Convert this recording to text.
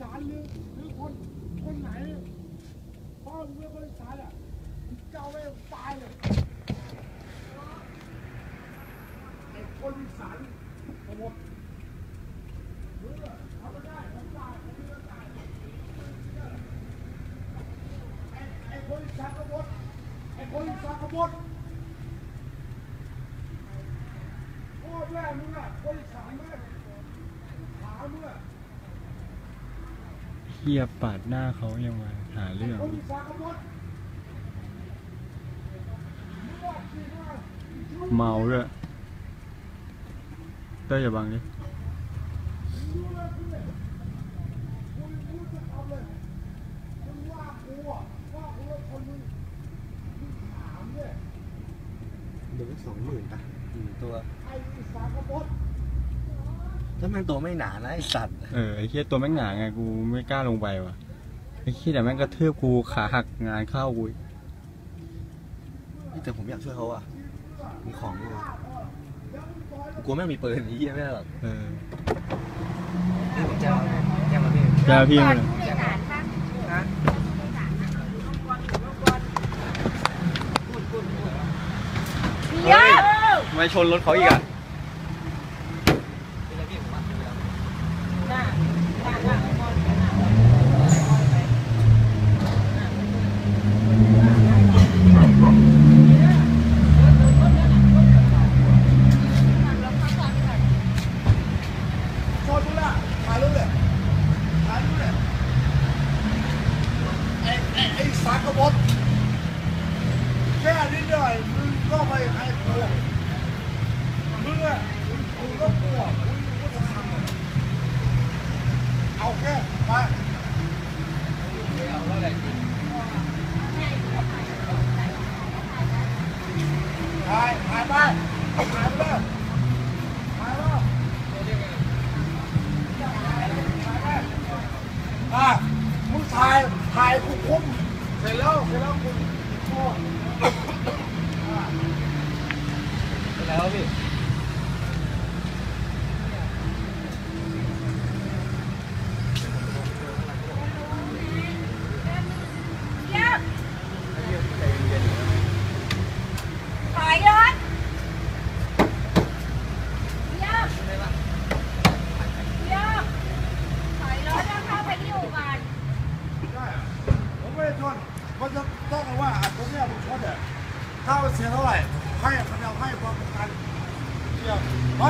สานหรือหรือคนคนไหนพ่อมึงเป็นคนอีสานอะเจ้าไม่ตายเลยไอ้คนอีสานโหดมึงอะทำไม่ได้ทำได้ทำไม่ได้ไอ้ไอ้คนอีสานทั้งหมดไอ้คนอีสานทั้งหมดพ่อแม่มึงอะคนอีสานแม่ขามึงอะ เฮียบปาดหน้าเขายังมาหาเรื่อง เมาด้วยเต้อย่าบังดิเดี๋ยวสองหมื่นป่ะหนึ่งตัว ไอ้อีสานทั้งหมดถ้ามันตัวไม่หนานะไอสัตว์เออไอ้เฮียตัวแม่งหนาไงกูไม่กล้าลงไปว่ะไอ้เฮียแต่แม่งกระเทือบกูขาหักงานเข้ากูอีกนี่แต่ผมอยากช่วยเขาอะมีของอยู่กูกลัวแม่งมีปืนไอ้เหี้ยแม่งหรอกเออนี่ผมจะแจ้งมาพี่แกพี่มันผู้โดยสารคะฮะเดี๋ยวไม่ชนรถเขาอีกอะ โซนนู้นละถ่ายรูปเลยถ่ายรูปเลยไอ้ไอ้ไอ้สาร กบฏแค่นิดหน่อยมึงก็ไม่ให้กลัวมึงอะมึงก็กลัวมึงก็จะทำเอาแค่ไปถ่ายถ่ายไปถ่ายไปเลยถ่ายไปอะมึงถ่ายถ่ายกูคุ้ม เสร็จแล้วเสร็จแล้วคุณพ่อเป็นไรวพี่ ได้ชนมันจะต้องว่าตรงนี้ยผมชนเนี่ยถ้าเสียเท่าไหร่ให้มันเอาให้ความสำคัญเดียร์ไป